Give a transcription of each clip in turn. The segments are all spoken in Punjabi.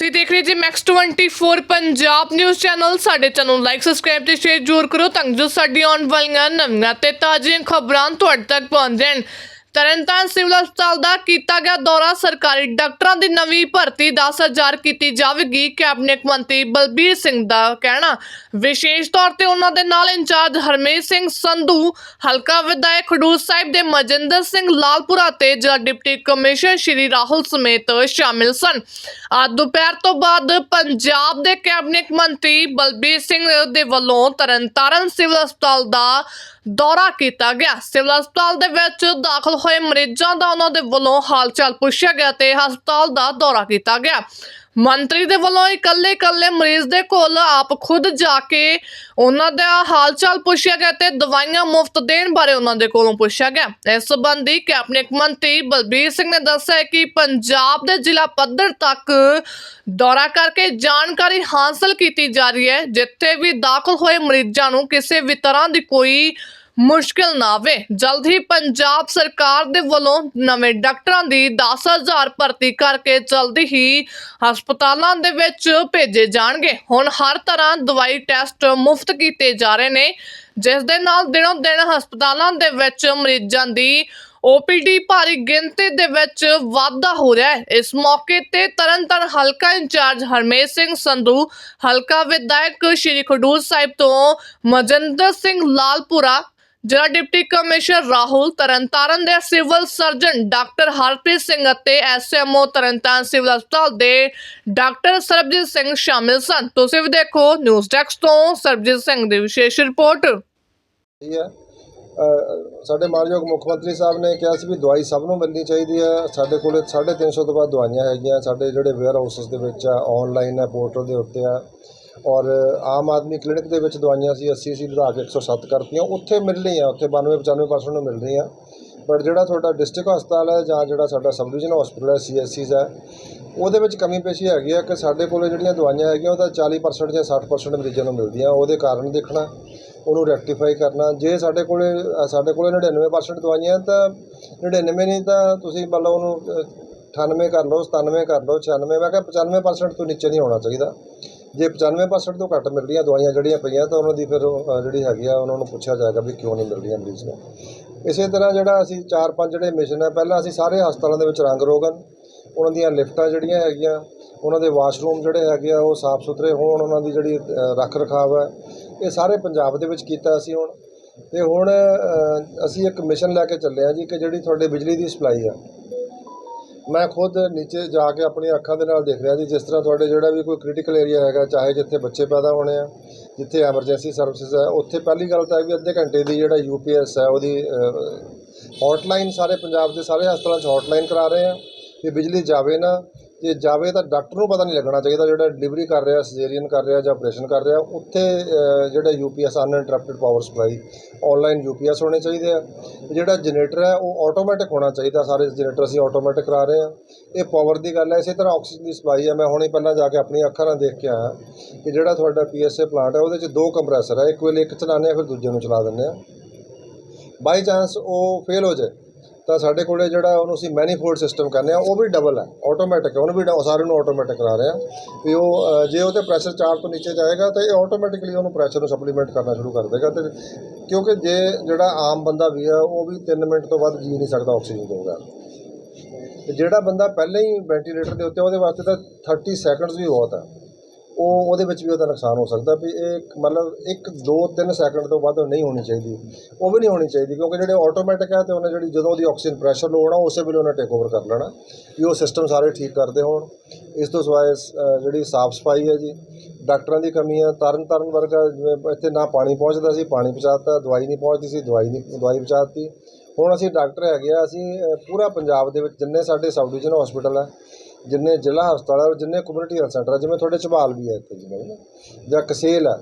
ਤੁਸੀਂ ਦੇਖ ਰਹੇ G max 24 Punjab news channel ਸਾਡੇ ਚੈਨਲ ਨੂੰ ਲਾਈਕ ਸਬਸਕ੍ਰਾਈਬ ਤੇ ਸ਼ੇਅਰ ਜ਼ਰੂਰ ਕਰੋ ਤਾਂ ਜੋ ਸਾਡੀ ਆਉਣ ਵਾਲੀਆਂ ਨਵੀਆਂ ਤੇ ਤਾਜ਼ੀਆਂ ਖਬਰਾਂ ਤੁਹਾਡੇ ਤੱਕ ਪਹੁੰਚ ਜਾਣ। ਤਰਨਤਾਰਨ ਸਿਵਲ ਹਸਪਤਾਲ ਦਾ ਕੀਤਾ ਗਿਆ ਦੌਰਾ। ਸਰਕਾਰੀ ਡਾਕਟਰਾਂ ਦੀ ਨਵੀਂ ਭਰਤੀ 10000 ਕੀਤੀ ਜਾਵੇਗੀ। ਕੈਬਨਿਟ ਮੰਤਰੀ ਬਲਬੀਰ ਸਿੰਘ ਦਾ ਕਹਿਣਾ, ਵਿਸ਼ੇਸ਼ ਤੌਰ ਤੇ ਉਹਨਾਂ ਦੇ ਨਾਲ ਇੰਚਾਰਜ ਹਰਮੇਸ਼ ਸਿੰਘ ਸੰਧੂ, ਹਲਕਾ ਵਿਧਾਇਕ ਖਡੂਰ ਸਾਹਿਬ ਦੇ ਮਜਿੰਦਰ ਸਿੰਘ ਲਾਲਪੁਰਾ ਤੇ ਜ਼ਿਲ੍ਹਾ ਡਿਪਟੀ ਕਮਿਸ਼ਨਰ ਸ਼੍ਰੀ ਰਾਹੁਲ ਸਮੇਤ ਸ਼ਾਮਿਲ ਸਨ। ਅੱਜ ਦੁਪਹਿਰ ਤੋਂ ਬਾਅਦ ਪੰਜਾਬ ਦੇ ਕੈਬਨਿਟ ਮੰਤਰੀ ਬਲਬੀਰ ਸਿੰਘ ਦੇ ਵੱਲੋਂ ਤਰਨਤਾਰਨ ਸਿਵਲ ਹਸਪਤਾਲ ਦਾ ਦੌਰਾ ਕੀਤਾ ਗਿਆ। ਸਿਵਲ ਹਸਪਤਾਲ ਦੇ ਵਿੱਚ ਦਾਖਲ ਹੋਏ ਮਰੀਜ਼ਾਂ ਦਾ ਉਹਨਾਂ ਦੇ ਵੱਲੋਂ ਹਾਲ ਚਾਲ ਪੁੱਛਿਆ ਗਿਆ ਤੇ ਹਸਪਤਾਲ ਦਾ ਦੌਰਾ ਕੀਤਾ ਗਿਆ। ਮੰਤਰੀ ਦੇ ਵੱਲੋਂ ਇਕੱਲੇ ਇਕੱਲੇ ਮਰੀਜ਼ ਦੇ ਕੋਲ ਆਪ ਖੁਦ ਜਾ ਕੇ ਉਹਨਾਂ ਦਾ ਹਾਲ ਚਾਲ ਪੁੱਛਿਆ ਗਿਆ ਤੇ ਦਵਾਈਆਂ ਮੁਫਤ ਦੇਣ ਬਾਰੇ ਉਹਨਾਂ ਦੇ ਕੋਲੋਂ ਪੁੱਛਿਆ ਗਿਆ। ਇਸ ਸੰਬੰਧੀ ਕੈਬਨਿਟ ਮੰਤਰੀ ਬਲਬੀਰ ਸਿੰਘ ਨੇ ਦੱਸਿਆ ਕਿ ਪੰਜਾਬ ਦੇ ਜ਼ਿਲ੍ਹਾ ਪੱਧਰ ਤੱਕ ਦੌਰਾ ਕਰਕੇ ਜਾਣਕਾਰੀ ਹਾਸਲ ਕੀਤੀ ਜਾ ਰਹੀ ਹੈ, ਜਿੱਥੇ ਵੀ ਦਾਖਲ ਹੋਏ ਮਰੀਜ਼ਾਂ ਨੂੰ ਕਿਸੇ ਵੀ ਤਰ੍ਹਾਂ ਦੀ ਕੋਈ ਮੁਸ਼ਕਿਲ ਨਾ ਆਵੇ। ਜਲਦ ਹੀ ਪੰਜਾਬ ਸਰਕਾਰ ਦੇ ਵੱਲੋਂ ਨਵੇਂ ਡਾਕਟਰਾਂ ਦੀ 10000 ਭਰਤੀ ਕਰਕੇ ਜਲਦੀ ਹੀ ਹਸਪਤਾਲਾਂ ਦੇ ਵਿੱਚ ਭੇਜੇ ਜਾਣਗੇ। ਹੁਣ ਹਰ ਤਰ੍ਹਾਂ ਦਵਾਈ ਟੈਸਟ ਮੁਫਤ ਕੀਤੇ ਜਾ ਰਹੇ ਨੇ, ਜਿਸ ਦੇ ਨਾਲ ਦਿਨੋਂ ਦਿਨ ਹਸਪਤਾਲਾਂ ਦੇ ਵਿੱਚ ਮਰੀਜ਼ਾਂ ਦੀ ਓਪੀਡੀ ਭਾਰੀ ਗਿਣਤੀ ਦੇ ਵਿੱਚ ਵਾਧਾ ਹੋ ਰਿਹਾ ਹੈ। ਇਸ ਮੌਕੇ ਤੇ ਤਰਨਤਾਰਨ ਹਲਕਾ ਇੰਚਾਰਜ ਹਰਮੇਸ਼ ਸਿੰਘ ਸੰਧੂ, ਹਲਕਾ ਵਿਧਾਇਕ ਸ਼੍ਰੀ ਖਡੂਰ ਸਾਹਿਬ ਤੋਂ ਮਜਿੰਦਰ ਸਿੰਘ ਲਾਲਪੁਰਾ ਜ਼ਿਲ੍ਹਾ ਡਿਪਟੀ ਕਮਿਸ਼ਨਰ ਰਾਹੁਲ ਤਰਨਤਾਰਨ ਦੇ civil surgeon doctor Harpreet Singh ਅਤੇ ਐਸਐਮਓ ਤਰਨਤਾਰਨ ਸਿਵਲ ਹਸਪਤਾਲ ਦੇ ਡਾਕਟਰ ਸਰਬਜੀਤ ਸਿੰਘ ਸ਼ਾਮਿਲ ਸਨ। ਤੁਸੀਂ ਵੀ ਦੇਖੋ ਨਿਊਜ਼ ਡੈਸਕ ਤੋਂ ਸਰਬਜੀਤ ਸਿੰਘ ਦੀ ਵਿਸ਼ੇਸ਼ ਰਿਪੋਰਟ। ਇਹ ਹੈ ਅ, ਸਾਡੇ ਮਾਨਯੋਗ ਮੁੱਖ ਮੰਤਰੀ ਸਾਹਿਬ ਨੇ ਕਿਹਾ ਸੀ ਵੀ ਦਵਾਈ ਸਭ ਨੂੰ ਮਿਲਣੀ ਚਾਹੀਦੀ ਹੈ। ਸਾਡੇ ਕੋਲੇ 350 ਤੋਂ ਵੱਧ ਦਵਾਈਆਂ ਹੈਗੀਆਂ। ਸਾਡੇ ਜਿਹੜੇ ਵੇਅਰ ਹਾਊਸਸ ਦੇ ਵਿੱਚ ਆ ਆਨਲਾਈਨ ਹੈ ਪੋਰਟਲ ਦੇ ਉੱਤੇ ਆ। ਔਰ ਆਮ ਆਦਮੀ ਕਲੀਨਿਕ ਦੇ ਵਿੱਚ ਦਵਾਈਆਂ ਸੀ 80 ਸੀ ਵਧਾ ਕੇ 107 ਕਰਤੀਆਂ ਉੱਥੇ ਮਿਲ ਰਹੀਆਂ ਉੱਥੇ 92 95% ਨੂੰ ਮਿਲ ਰਹੀਆਂ। ਬਟ ਜਿਹੜਾ ਤੁਹਾਡਾ ਡਿਸਟ੍ਰਿਕਟ ਹਸਪਤਾਲ ਹੈ ਜਾਂ ਜਿਹੜਾ ਸਾਡਾ ਸਬ ਡਿਵੀਜ਼ਨ ਹਸਪਤਾਲ ਹੈ ਸੀਐਸਸੀਜ਼ ਹੈ ਉਹਦੇ ਵਿੱਚ ਕਮੀ ਪੇਸ਼ੀ ਹੈਗੀ ਆ ਕਿ ਸਾਡੇ ਕੋਲ ਜਿਹੜੀਆਂ ਦਵਾਈਆਂ ਹੈਗੀਆਂ ਉਹਦਾ 40% ਜਾਂ 60% ਮਰੀਜ਼ਾਂ ਨੂੰ ਮਿਲਦੀਆਂ ਉਹਦੇ ਕਾਰਨ ਦੇਖਣਾ ਉਹਨੂੰ ਰੈਕਟੀਫਾਈ ਕਰਨਾ। ਜੇ ਸਾਡੇ ਕੋਲੇ ਸਾਡੇ ਕੋਲੇ 99% ਦਵਾਈਆਂ ਤਾਂ 99 ਨਹੀਂ ਤਾਂ ਤੁਸੀਂ ਮੰਨ ਲਓ ਉਹਨੂੰ ਅ, 98 ਕਰ ਲਓ 97 ਕਰ ਲਓ 96 ਮੈਂ ਕਿਹਾ 95% ਤੋਂ ਨੀਚੇ ਨਹੀਂ ਹੋਣਾ ਚਾਹੀਦਾ। ਜੇ 95% ਤੋਂ ਘੱਟ ਮਿਲ ਰਹੀਆਂ ਦਵਾਈਆਂ ਜਿਹੜੀਆਂ ਪਈਆਂ ਤਾਂ ਉਹਨਾਂ ਦੀ ਫਿਰ ਅ, ਜਿਹੜੀ ਹੈਗੀ ਆ ਉਹਨਾਂ ਨੂੰ ਪੁੱਛਿਆ ਜਾਏਗਾ ਵੀ ਕਿਉਂ ਨਹੀਂ ਮਿਲ ਰਹੀਆਂ ਮਰੀਜ਼ ਨੂੰ। ਇਸੇ ਤਰ੍ਹਾਂ ਜਿਹੜਾ ਅਸੀਂ ਚਾਰ ਪੰਜ ਜਿਹੜੇ ਮਿਸ਼ਨ ਹੈ ਪਹਿਲਾਂ ਅਸੀਂ ਸਾਰੇ ਹਸਪਤਾਲਾਂ ਦੇ ਵਿੱਚ ਰੰਗ ਰੋਗਨ ਉਹਨਾਂ ਦੀਆਂ ਲਿਫਟਾਂ ਜਿਹੜੀਆਂ ਹੈਗੀਆਂ ਉਹਨਾਂ ਦੇ ਵਾਸ਼ਰੂਮ ਜਿਹੜੇ ਹੈਗੇ ਆ ਉਹ ਸਾਫ਼ ਸੁਥਰੇ ਹੋਣ ਉਹਨਾਂ ਦੀ ਜਿਹੜੀ ਅ, ਰੱਖ ਰਖਾਵ ਹੈ ਇਹ ਸਾਰੇ ਪੰਜਾਬ ਦੇ ਵਿੱਚ ਕੀਤਾ ਅਸੀਂ ਹੁਣ। ਤੇ ਹੁਣ ਅ, ਅਸੀਂ ਇੱਕ ਮਿਸ਼ਨ ਲੈ ਕੇ ਚੱਲੇ ਆ ਜੀ ਕਿ ਜਿਹੜੀ ਤੁਹਾਡੇ ਬਿਜਲੀ ਦੀ ਸਪਲਾਈ ਆ ਮੈਂ ਖੁਦ ਨੀਚੇ ਜਾ ਕੇ ਆਪਣੀਆਂ ਅੱਖਾਂ ਦੇ ਨਾਲ ਦੇਖ ਰਿਹਾ ਜੀ, ਜਿਸ ਤਰ੍ਹਾਂ ਤੁਹਾਡੇ ਜਿਹੜਾ ਵੀ ਕੋਈ ਕ੍ਰਿਟੀਕਲ ਏਰੀਆ ਹੈਗਾ, ਚਾਹੇ ਜਿੱਥੇ ਬੱਚੇ ਪੈਦਾ ਹੋਣੇ ਆ, ਜਿੱਥੇ ਐਮਰਜੈਂਸੀ ਸਰਵਿਸਿਜ਼ ਹੈ, ਉੱਥੇ ਪਹਿਲੀ ਗੱਲ ਤਾਂ ਹੈ ਵੀ ਅੱਧੇ ਘੰਟੇ ਦੀ ਜਿਹੜਾ ਯੂਪੀਐਸ ਹੈ, ਉਹਦੀ ਹੌਟਲਾਈਨ ਸਾਰੇ ਪੰਜਾਬ ਦੇ ਸਾਰੇ ਹਸਪਤਾਲਾਂ 'ਚ ਹੌਟਲਾਈਨ ਕਰਾ ਰਹੇ ਆ, ਵੀ ਬਿਜਲੀ ਜਾਵੇ ਨਾ ਜੇ ਜਾਵੇ ਤਾਂ ਡਾਕਟਰ ਨੂੰ ਪਤਾ ਨਹੀਂ ਲੱਗਣਾ ਚਾਹੀਦਾ ਜਿਹੜਾ ਡਿਲੀਵਰੀ ਕਰ ਰਿਹਾ ਸਿਜ਼ੇਰੀਅਨ ਕਰ ਰਿਹਾ ਜਾਂ ਆਪਰੇਸ਼ਨ ਕਰ ਰਿਹਾ। ਉੱਥੇ ਅ, ਜਿਹੜਾ UPS uninterrupted power supply online UPS ਹੋਣੇ ਚਾਹੀਦੇ ਆ। ਜਿਹੜਾ ਜਨਰੇਟਰ ਹੈ ਉਹ ਆਟੋਮੈਟਿਕ ਹੋਣਾ ਚਾਹੀਦਾ। ਸਾਰੇ ਜਨਰੇਟਰ ਅਸੀਂ ਆਟੋਮੈਟਿਕ ਕਰਾ ਰਹੇ ਆ ਇਹ ਪਾਵਰ ਦੀ ਗੱਲ ਹੈ। ਇਸੇ ਤਰ੍ਹਾਂ ਆਕਸੀਜਨ ਦੀ ਸਪਲਾਈ ਹੈ। ਮੈਂ ਹੁਣੇ ਪਹਿਲਾਂ ਜਾ ਕੇ ਆਪਣੀ ਅੱਖਾਂ ਨਾਲ ਦੇਖ ਕੇ ਆਇਆ ਕਿ ਜਿਹੜਾ ਤੁਹਾਡਾ ਪੀਐਸਏ ਪਲਾਂਟ ਹੈ ਉਹਦੇ 'ਚ ਦੋ ਕੰਪਰੈਸਰ ਹੈ। ਇੱਕ ਵੇਲੇ ਇੱਕ ਚਲਾਉਂਦੇ ਆ ਫਿਰ ਦੂਜੇ ਨੂੰ ਚਲਾ ਦਿੰਦੇ ਆ ਬਾਈ ਚਾਂਸ ਉਹ ਫੇਲ ਹੋ ਜਾਏ। ਤਾਂ ਸਾਡੇ ਕੋਲੇ ਜਿਹੜਾ ਉਹਨੂੰ ਅਸੀਂ ਮੈਨੀਫੋਲਡ ਸਿਸਟਮ ਕਹਿੰਦੇ ਆ ਉਹ ਵੀ ਡਬਲ ਹੈ ਆਟੋਮੈਟਿਕ ਉਹਨੂੰ ਵੀ ਡ- ਸਾਰੇ ਨੂੰ ਆਟੋਮੈਟਿਕ ਕਰਾ ਰਹੇ ਆ ਵੀ ਉਹ ਜੇ ਉਹਦੇ ਪ੍ਰੈਸ਼ਰ 4 ਤੋਂ ਨੀਚੇ ਜਾਏਗਾ, ਤਾਂ ਇਹ ਆਟੋਮੈਟਿਕਲੀ ਉਹਨੂੰ ਪ੍ਰੈਸ਼ਰ ਨੂੰ ਸਪਲੀਮੈਂਟ ਕਰਨਾ ਸ਼ੁਰੂ ਕਰ ਦੇਗਾ ਤੇ ਕਿਉਂਕਿ ਜੇ ਜਿਹੜਾ ਆਮ ਬੰਦਾ ਵੀ ਆ ਉਹ ਵੀ 3 ਮਿੰਟ ਤੋਂ ਵੱਧ ਜੀ ਨਹੀਂ ਸਕਦਾ ਆਕਸੀਜਨ ਤੋਂ ਬਗੈਰ ਤੇ ਜਿਹੜਾ ਬੰਦਾ ਪਹਿਲਾਂ ਹੀ ਵੈਂਟੀਲੇਟਰ ਦੇ ਉੱਤੇ, ਉਹਦੇ ਵਾਸਤੇ ਤਾਂ 30 ਸੈਕਿੰਡਸ ਵੀ ਬਹੁਤ ਆ ਉਹ ਉਹਦੇ ਵਿੱਚ ਵੀ ਉਹਦਾ ਨੁਕਸਾਨ ਹੋ ਸਕਦਾ ਵੀ ਇਹ ਮਤਲਬ 1 2 3 ਸੈਕਿੰਡ ਤੋਂ ਵੱਧ ਨਹੀਂ ਹੋਣੀ ਚਾਹੀਦੀ। ਉਹ ਵੀ ਨਹੀਂ ਹੋਣੀ ਚਾਹੀਦੀ ਕਿਉਂਕਿ ਜਿਹੜੇ ਆਟੋਮੈਟਿਕ ਹੈ ਤੇ ਉਹਨੇ ਜਿਹੜੀ ਜਦੋਂ ਉਹਦੀ ਆਕਸੀਜਨ ਪ੍ਰੈਸ਼ਰ ਲੋੜ ਹੋਣਾ, ਉਸੇ ਵੇਲੇ ਉਹਨੇ ਟੇਕ ਓਵਰ ਕਰ ਲੈਣਾ। ਵੀ ਉਹ ਸਿਸਟਮ ਸਾਰੇ ਠੀਕ ਕਰਦੇ ਹੋਣ। ਇਸ ਤੋਂ ਸਿਵਾਏ ਜਿਹੜੀ ਸਾਫ਼ ਸਫ਼ਾਈ ਹੈ ਜੀ, ਡਾਕਟਰਾਂ ਦੀ ਕਮੀ ਹੈ ਤਰਨ ਤਾਰਨ ਵਰਗਾ ਜਿਵੇਂ ਇੱਥੇ ਨਾ ਪਾਣੀ ਪਹੁੰਚਦਾ ਸੀ, ਪਾਣੀ ਪਹੁੰਚਾਤਾ, ਦਵਾਈ ਨਹੀਂ ਪਹੁੰਚਦੀ ਸੀ, ਦਵਾਈ ਨਹੀਂ, ਦਵਾਈ ਪਹੁੰਚਾਤੀ। ਹੁਣ ਅਸੀਂ ਡਾਕਟਰ ਹੈਗੇ ਆ, ਅਸੀਂ ਪੂਰਾ ਪੰਜਾਬ ਦੇ ਵਿੱਚ ਜਿੰਨੇ ਸਾਡੇ ਸਬ ਡਿਵੀਜ਼ਨ ਹਸਪੀਟਲ ਹੈ ਜਿੰਨੇ ਜ਼ਿਲ੍ਹਾ ਹਸਪਤਾਲ ਹੈ ਔਰ ਜਿੰਨੇ ਕਮਿਊਨਿਟੀ ਹੈਲਥ ਸੈਂਟਰ ਹੈ ਜਿਵੇਂ ਤੁਹਾਡੇ ਝਬਾਲ ਵੀ ਹੈ ਇੱਥੇ ਜਿਵੇਂ ਨਾ ਜਾਂ ਕਸੇਲ ਹੈ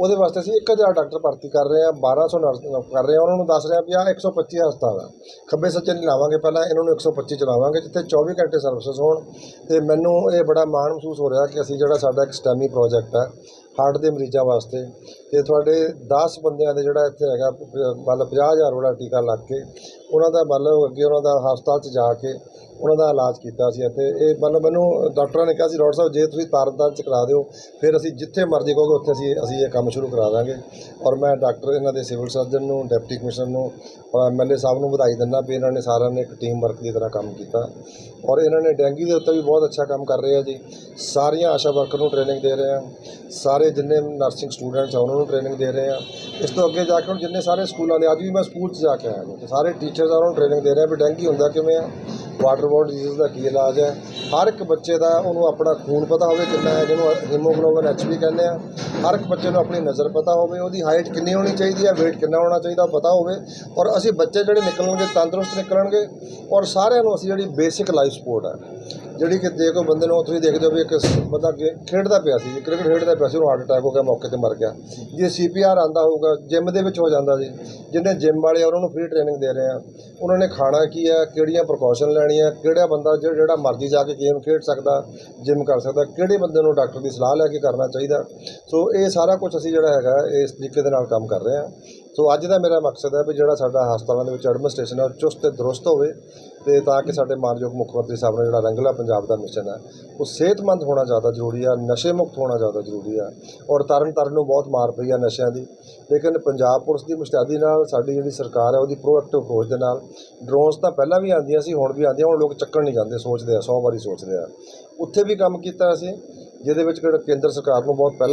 ਉਹਦੇ ਵਾਸਤੇ ਅਸੀਂ 1000 ਡਾਕਟਰ ਭਰਤੀ ਕਰ ਰਹੇ ਹਾਂ 1200 ਨਰਸ ਕਰ ਰਹੇ ਹਾਂ, ਉਹਨਾਂ ਨੂੰ ਦੱਸ ਰਹੇ ਹਾਂ ਵੀ ਆਹ 125 ਹਸਪਤਾਲ ਆ। ਖੱਬੇ ਸੱਜੇ ਨਹੀਂ ਲਾਵਾਂਗੇ ਪਹਿਲਾਂ, ਇਹਨਾਂ ਨੂੰ 125 ਚਲਾਵਾਂਗੇ, ਜਿੱਥੇ 24 ਘੰਟੇ ਸਰਵਿਸਿਜ਼ ਹੋਣ। ਤੇ ਮੈਨੂੰ ਇਹ ਬੜਾ ਮਾਣ ਮਹਿਸੂਸ ਹੋ ਰਿਹਾ ਕਿ ਅਸੀਂ ਜਿਹੜਾ ਸਾਡਾ ਇੱਕ ਸਟੈਮੀ ਪ੍ਰੋਜੈਕਟ ਹੈ ਹਾਰਟ ਦੇ ਮਰੀਜ਼ਾਂ ਵਾਸਤੇ, ਤੇ ਤੁਹਾਡੇ 10 ਬੰਦਿਆਂ ਦੇ ਜਿਹੜਾ ਇੱਥੇ ਹੈਗਾ ਪ- ਮਤਲਬ 50000 ਵਾਲਾ ਟੀਕਾ ਲੱਗ ਕੇ, ਉਹਨਾਂ ਦਾ ਮਤਲਬ ਅੱਗੇ ਉਹਨਾਂ ਦਾ ਹਸਪਤਾਲ 'ਚ ਜਾ ਕੇ ਉਹਨਾਂ ਦਾ ਇਲਾਜ ਕੀਤਾ ਸੀ ਅਤੇ ਇਹ ਮਤਲਬ ਮੈਨੂੰ ਡਾਕਟਰਾਂ ਨੇ ਕਿਹਾ ਸੀ, ਡਾਕਟਰ ਸਾਹਿਬ, ਜੇ ਤੁਸੀਂ ਤਰਨਤਾਰਨ ਚ ਕਰਾ ਦਿਓ, ਫਿਰ ਅਸੀਂ ਜਿੱਥੇ ਮਰਜ਼ੀ ਕਹੋਗੇ, ਉੱਥੇ ਅਸੀਂ ਅਸੀਂ ਇਹ ਕੰਮ ਸ਼ੁਰੂ ਕਰਾ ਦਾਂਗੇ। ਔਰ ਮੈਂ ਡਾਕਟਰ, ਇਹਨਾਂ ਦੇ ਸਿਵਲ ਸਰਜਨ ਨੂੰ, ਡਿਪਟੀ ਕਮਿਸ਼ਨਰ ਨੂੰ ਔਰ ਐਮਐਲਏ ਸਾਹਿਬ ਨੂੰ ਵਧਾਈ ਦਿੰਦਾ ਵੀ ਇਹਨਾਂ ਨੇ ਸਾਰਿਆਂ ਨੇ ਇੱਕ ਟੀਮ ਵਰਕ ਦੀ ਤਰ੍ਹਾਂ ਕੰਮ ਕੀਤਾ। ਔਰ ਇਹਨਾਂ ਨੇ ਡੈਂਗੀ ਦੇ ਉੱਤੇ ਵੀ ਬਹੁਤ ਅੱਛਾ ਕੰਮ ਕਰ ਰਹੇ ਆ ਜੀ। ਸਾਰੀਆਂ ਆਸ਼ਾ ਵਰਕਰ ਨੂੰ ਟ੍ਰੇਨਿੰਗ ਦੇ ਰਹੇ ਆ। ਸਾਰੇ ਜਿੰਨੇ ਨਰਸਿੰਗ ਸਟੂਡੈਂਟਸ ਆ, ਉਹਨਾਂ ਨੂੰ ਟ੍ਰੇਨਿੰਗ ਦੇ ਰਹੇ ਆ। ਇਸ ਤੋਂ ਅੱਗੇ ਜਾ ਕੇ ਹੁਣ ਜਿੰਨੇ ਸਾਰੇ ਸਕੂਲਾਂ ਦੇ, ਅੱਜ ਵੀ ਮੈਂ ਸਕੂਲ 'ਚ ਜਾ ਕੇ ਆਇਆ ਜੀ। ਸਾਰੇ ਟੀਚਰਸ ਆ, ਉਹਨਾਂ ਨੂੰ ਟ੍ਰੇਨਿੰਗ ਦੇ ਰਹੇ ਆ ਵੀ ਡੈਂਗੀ ਹੁੰਦਾ ਕਿਵੇਂ ਆ। ਵਾਟਰ ਬੋਰਡ ਡਿਜ਼ੀਜ਼ ਦਾ ਕੀ ਇਲਾਜ ਹੈ? ਹਰ ਇੱਕ ਬੱਚੇ ਦਾ ਉਹਨੂੰ ਆਪਣਾ ਖੂਨ ਪਤਾ ਹੋਵੇ ਕਿੰਨਾ ਹੈ, ਜਿਹਨੂੰ ਹੀਮੋਗਲੋਬਿਨ ਐਚਬੀ ਕਹਿੰਦੇ ਆ। ਹਰ ਇੱਕ ਬੱਚੇ ਨੂੰ ਆਪਣੀ ਨਜ਼ਰ ਪਤਾ ਹੋਵੇ, ਉਹਦੀ ਹਾਈਟ ਕਿੰਨੀ ਹੋਣੀ ਚਾਹੀਦੀ ਹੈ, weight ਕਿੰਨਾ ਹੋਣਾ ਚਾਹੀਦਾ, ਉਹ ਪਤਾ ਹੋਵੇ। ਔਰ ਅਸੀਂ ਬੱਚੇ ਜਿਹੜੇ ਨਿਕਲਣਗੇ, ਤੰਦਰੁਸਤ ਨਿਕਲਣਗੇ, ਔਰ ਸਾਰਿਆਂ ਨੂੰ ਅਸੀਂ ਜਿਹੜੀ ਬੇਸਿਕ ਲਾਈਫ ਸਪੋਰਟ ਹੈ ਜਿਹੜੀ ਕਿ ਦੇਖੋ ਬੰਦੇ ਨੂੰ ਤੁਸੀਂ ਦੇਖਦੇ ਹੋ ਵੀ ਇੱਕ ਸ- ਬੰਦਾ ਗੇ- ਖੇਡਦਾ ਪਿਆ ਸੀ ਕ੍ਰਿਕਟ ਖੇਡਦਾ ਪਿਆ ਸੀ ਉਹਨੂੰ ਹਾਰਟ ਅਟੈਕ ਹੋ ਗਿਆ ਮੌਕੇ ਤੇ ਮਰ ਗਿਆ। ਜੇ ਸੀਪੀਆਰ ਆਂਦਾ ਹੋਊਗਾ ਜਿਮ ਦੇ ਵਿੱਚ ਹੋ ਜਾਂਦਾ ਜੀ ਜਿਹਨੇ ਜਿਮ ਵਾਲੇ ਆ, ਉਹਨਾਂ ਨੂੰ ਫ੍ਰੀ ਟ੍ਰੇਨਿੰਗ ਦੇ ਰਹੇ ਆ। ਉਹਨਾਂ ਨੇ ਖਾਣਾ ਕੀ ਹੈ ਕਿਹੜੀਆਂ ਪ੍ਰੀਕਾਸ਼ਨ ਲੈਣੀਆਂ ਕਿਹੜਾ ਬੰਦਾ ਜਿਹੜਾ ਜਿਹੜਾ ਮਰਜ਼ੀ ਜਾ ਕੇ ਗੇਮ ਖੇਡ ਸਕਦਾ ਜਿਮ ਕਰ ਸਕਦਾ ਕਿਹੜੇ ਬੰਦੇ ਨੂੰ ਡਾਕਟਰ ਦੀ ਸਲਾਹ ਲੈ ਕੇ ਕਰਨਾ ਚਾਹੀਦਾ। ਸੋ ਇਹ ਸਾਰਾ ਕੁਝ ਅਸੀਂ ਜਿਹੜਾ ਹੈਗਾ ਇਸ ਤਰੀਕੇ ਦੇ ਨਾਲ ਕੰਮ ਕਰ ਰਹੇ ਹਾਂ ਸੋ ਅੱਜ ਦਾ ਮੇਰਾ ਮਕਸਦ ਹੈ ਵੀ ਜਿਹੜਾ ਸਾਡਾ ਹਸਪਤਾਲਾਂ ਦੇ ਵਿੱਚ ਐਡਮਿਨਿਸਟ੍ਰੇਸ਼ਨ ਹੈ, ਉਹ ਚੁਸਤ ਤੇ ਦਰੁਸਤ ਹੋਵੇ ਤੇ ਤਾਂ ਕਿ ਸਾਡੇ ਮਾਨਯੋਗ ਮੁੱਖ ਮੰਤਰੀ ਸਾਹਿਬ ਨੇ ਜਿਹੜਾ ਰੰਗਲਾ ਪੰਜਾਬ ਦਾ ਮਿਸ਼ਨ ਹੈ, ਉਹ ਸਿਹਤਮੰਦ ਹੋਣਾ ਜ਼ਿਆਦਾ ਜ਼ਰੂਰੀ ਆ, ਨਸ਼ੇ ਮੁਕਤ ਹੋਣਾ ਜ਼ਿਆਦਾ ਜ਼ਰੂਰੀ ਆ ਔਰ ਤਰਨ ਤਾਰਨ ਨੂੰ ਬਹੁਤ ਮਾਰ ਪਈ ਆ ਨਸ਼ਿਆਂ ਦੀ। ਲੇਕਿਨ ਪੰਜਾਬ ਪੁਲਿਸ ਦੀ ਮੁਸ਼ਤੈਦੀ ਨਾਲ ਸਾਡੀ ਜਿਹੜੀ ਸਰਕਾਰ ਹੈ, ਉਹਦੀ ਪ੍ਰੋਐਕਟਿਵ ਅਪਰੋਚ ਦੇ ਨਾਲ ਡਰੋਨਸ ਤਾਂ ਪਹਿਲਾਂ ਵੀ ਆਉਂਦੀਆਂ ਸੀ, ਹੁਣ ਵੀ ਆਉਂਦੀਆਂ, ਹੁਣ ਲੋਕ ਚੱਕਣ ਨਹੀਂ ਜਾਂਦੇ, ਸੋਚਦੇ ਆ 100 ਵਾਰੀ ਸੋਚਦੇ ਆ। ਉੱਥੇ ਵੀ ਕੰਮ ਕੀਤਾ ਅਸੀਂ, ਜਿਹਦੇ ਵਿੱਚ ਕੇਂਦਰ ਸਰਕਾਰ ਨੂੰ ਬਹੁਤ ਪਹਿਲਾਂ